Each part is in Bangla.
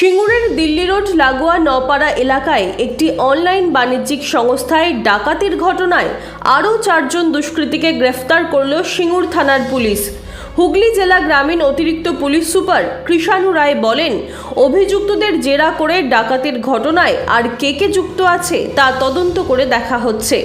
সিঙ্গুরের দিল্লি রোড লাগোয়া নপাড়া এলাকায় একটি অনলাইন বাণিজ্যিক সংস্থায় ডাকাতির ঘটনায় আরও চারজন দুষ্কৃতীকে গ্রেফতার করল সিঙ্গুর থানার পুলিশ। হুগলি জেলা গ্রামীণ অতিরিক্ত পুলিশ সুপার কৃষাণু রায় বলেন, অভিযুক্তদের জেরা করে ডাকাতির ঘটনায় আর কে কে যুক্ত আছে তা তদন্ত করে দেখা হচ্ছে।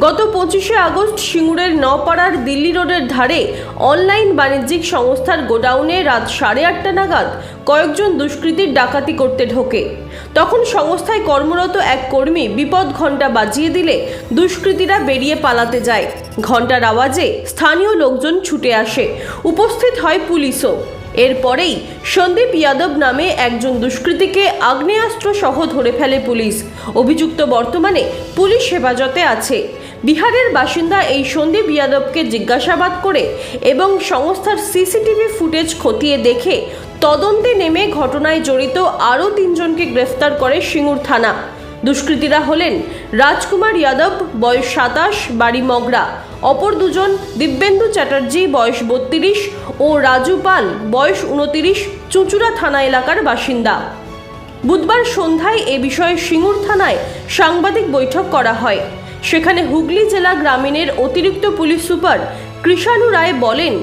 গত পঁচিশে আগস্ট সিঙ্গুরের নপাড়ার দিল্লি রোডের ধারে অনলাইন বাণিজ্যিক সংস্থার গোডাউনে রাত সাড়ে আটটা নাগাদ কয়েকজন দুষ্কৃতীর ডাকাতি করতে ঢোকে। তখন সংস্থায় কর্মরত এক কর্মী বিপদ ঘণ্টা বাজিয়ে দিলে দুষ্কৃতীরা বেরিয়ে পালাতে যায়। ঘণ্টার আওয়াজে স্থানীয় লোকজন ছুটে আসে। উপস্থিত হয় পুলিশও। এরপরেই সন্দীপ যাদব নামে একজন দুষ্কৃতীকে আগ্নেয়াস্ত্র সহ ধরে ফেলে পুলিশ। অভিযুক্ত বর্তমানে পুলিশ হেফাজতে আছে। বিহারের বাসিন্দা এই সন্দীপ যাদবকে জিজ্ঞাসাবাদ করে এবং সংস্থার সিসিটিভি ফুটেজ খতিয়ে দেখে তদন্তে নেমে ঘটনায় জড়িত আরও তিনজনকে গ্রেফতার করে সিঙ্গুর থানা। দুষ্কৃতীরা হলেন রাজকুমার যাদব, বয়স সাতাশ, বাড়ি মগরা। অপর দুজন দিব্যেন্দু চ্যাটার্জি, বয়স বত্রিশ ও রাজু পাল, বয়স উনতিরিশ, চুঁচুড়া থানা এলাকার বাসিন্দা। বুধবার সন্ধ্যায় এ বিষয়ে সিঙ্গুর থানায় সাংবাদিক বৈঠক করা হয়। সেখানে হুগলি জেলা গ্রামীণের অতিরিক্ত পুলিশ সুপার কৃষাণু রায় বলেন,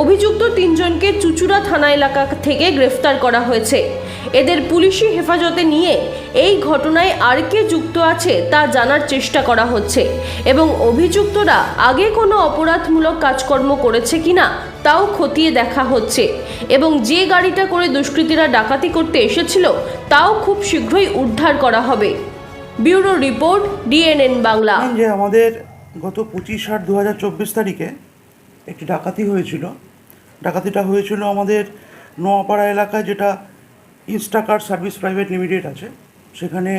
অভিযুক্ত তিনজনকে চুচুড়া থানা এলাকা থেকে গ্রেফতার করা হয়েছে। এদের পুলিশি হেফাজতে নিয়ে এই ঘটনায় আর কে যুক্ত আছে তা জানার চেষ্টা করা হচ্ছে এবং অভিযুক্তরা আগে কোনো অপরাধমূলক কাজকর্ম করেছে কিনা তাও খতিয়ে দেখা হচ্ছে এবং যে গাড়িটা করে দুষ্কৃতীরা ডাকাতি করতে এসেছিল তাও খুব শীঘ্রই উদ্ধার করা হবে। Bureau report, DNN Bangla. যে আমাদের গত পঁচিশ আট দু হাজার চব্বিশ তারিখে একটি ডাকাতি হয়েছিল। ডাকাতিটা হয়েছিল আমাদের নোয়াপাড়া এলাকায় যেটা ইনস্টাকার সার্ভিস প্রাইভেট লিমিটেড আছে। সেখানে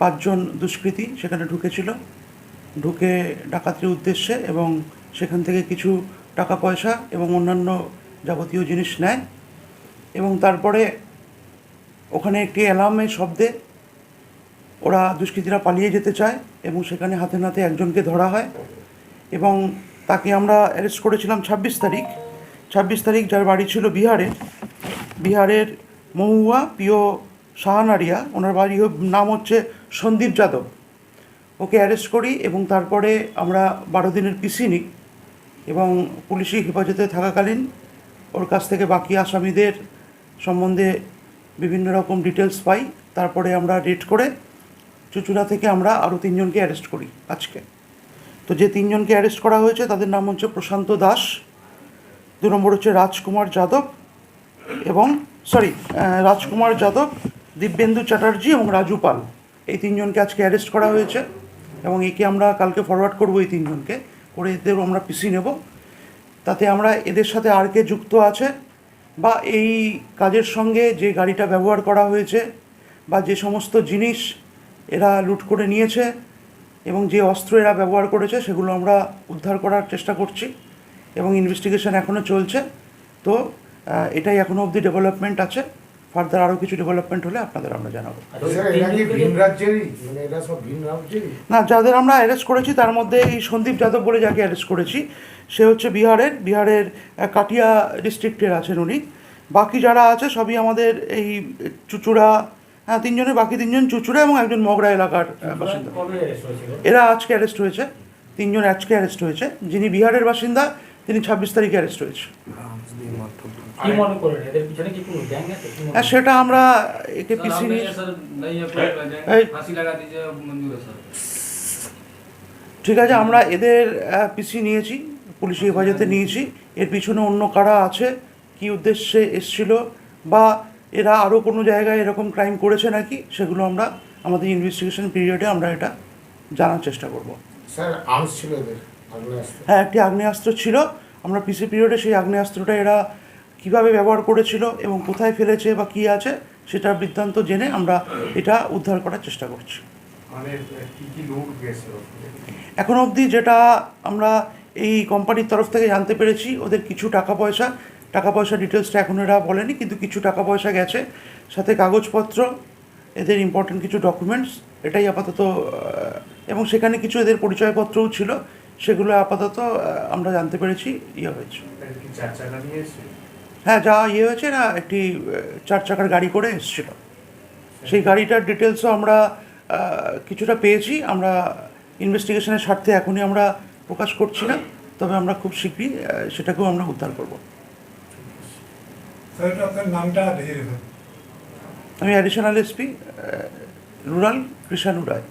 পাঁচজন দুষ্কৃতী সেখানে ঢুকেছিল। ঢুকে ডাকাতির উদ্দেশ্যে এবং সেখান থেকে কিছু টাকা পয়সা এবং অন্যান্য যাবতীয় জিনিস নেয় এবং তারপরে ওখানে একটি অ্যালার্মের শব্দে ওরা দুষ্কৃতীরা পালিয়ে যেতে চায় এবং সেখানে হাতে নাতে একজনকে ধরা হয় এবং তাকে আমরা অ্যারেস্ট করেছিলাম ছাব্বিশ তারিখ। ছাব্বিশ তারিখ যার বাড়ি ছিল বিহারে। বিহারের মহুয়া প্রিয় সাহানারিয়া ওনার বাড়ি নাম হচ্ছে সন্দীপ যাদব। ওকে অ্যারেস্ট করি এবং তারপরে আমরা বারো দিনের পিসি নিই এবং পুলিশি হেফাজতে থাকাকালীন ওর কাছ থেকে বাকি আসামিদের সম্বন্ধে বিভিন্ন রকম ডিটেলস পাই। তারপরে আমরা রেড করে চুচুড়া থেকে আমরা আরও তিনজনকে অ্যারেস্ট করি আজকে। তো যে তিনজনকে অ্যারেস্ট করা হয়েছে, তাদের নাম হচ্ছে প্রশান্ত দাস, দু নম্বর হচ্ছে রাজকুমার যাদব এবং সরি রাজকুমার যাদব, দিব্যেন্দু চ্যাটার্জি এবং রাজু পাল। এই তিনজনকে আজকে অ্যারেস্ট করা হয়েছে এবং একে আমরা কালকে ফরওয়ার্ড করব এই তিনজনকে। করে এদের আমরা পিসি নেব। তাতে আমরা এদের সাথে আর কে যুক্ত আছে বা এই কাজের সঙ্গে যে গাড়িটা ব্যবহার করা হয়েছে বা যে সমস্ত জিনিস এরা লুট করে নিয়েছে এবং যে অস্ত্র এরা ব্যবহার করেছে সেগুলো আমরা উদ্ধার করার চেষ্টা করছি এবং ইনভেস্টিগেশন এখনও চলছে। তো এটাই এখনও অবধি ডেভেলপমেন্ট আছে। ফার্দার আরও কিছু ডেভেলপমেন্ট হলে আপনাদের আমরা জানাব। রাজ্যেরই? মানে না যাদের আমরা অ্যারেস্ট করেছি তার মধ্যে এই সন্দীপ যাদব বলে যাকে অ্যারেস্ট করেছি সে হচ্ছে বিহারের বিহারের কাটিয়া ডিস্ট্রিক্টের আছেন উনি। বাকি যারা আছে সবই আমাদের এই চুচুড়া হ্যাঁ তিনজনের বাকি তিনজন চুচুড়া এবং একজন মগরা এলাকার বাসিন্দা। এরা আজকে অ্যারেস্ট হয়েছে। তিনজন আজকে অ্যারেস্ট হয়েছে। যিনি বিহারের বাসিন্দা তিনি ছাব্বিশ তারিখে অ্যারেস্ট হয়েছে। হ্যাঁ সেটা আমরা একে পিসি হ্যাঁ। ঠিক আছে আমরা এদের পিসি নিয়েছি পুলিশি হেফাজতে নিয়েছি। এর পিছনে অন্য কারা আছে? কি উদ্দেশ্যে এসছিল? বা এরা আরও কোনো জায়গায় এরকম ক্রাইম করেছে নাকি? সেগুলো আমরা আমাদের ইনভেস্টিগেশন পিরিয়ডে আমরা এটা জানার চেষ্টা করব। স্যার আর্মস ছিল এদের হ্যাঁ একটি আগ্নেয়াস্ত্র ছিল। আমরা পিসি পিরিয়ডে সেই আগ্নেয়াস্ত্রটা এরা কীভাবে ব্যবহার করেছিল এবং কোথায় ফেলেছে বা কী আছে সেটার বৃত্তান্ত জেনে আমরা এটা উদ্ধার করার চেষ্টা করছি। মানে কি কি লুট গেছে এখন অবধি যেটা আমরা এই কোম্পানির তরফ থেকে জানতে পেরেছি ওদের কিছু টাকা পয়সা টাকা পয়সা ডিটেলসটা এখন এরা বলেনি কিন্তু কিছু টাকা পয়সা গেছে। সাথে কাগজপত্র এদের ইম্পর্টেন্ট কিছু ডকুমেন্টস এটাই আপাতত এবং সেখানে কিছু এদের পরিচয়পত্রও ছিল সেগুলো আপাতত আমরা জানতে পেরেছি ইয়ে হয়েছে। হ্যাঁ যা ইয়ে হয়েছে না একটি চার চাকার গাড়ি করে এসছিল। সেই গাড়িটার ডিটেলসও আমরা কিছুটা পেয়েছি আমরা ইনভেস্টিগেশনের স্বার্থে এখনই আমরা প্রকাশ করছি না তবে আমরা খুব শীঘ্রই সেটাকেও আমরা উদ্ধার করব। তাহলে আপনার নামটা ভেজে দেবেন। আমি additional SP rural Krishanu Roy.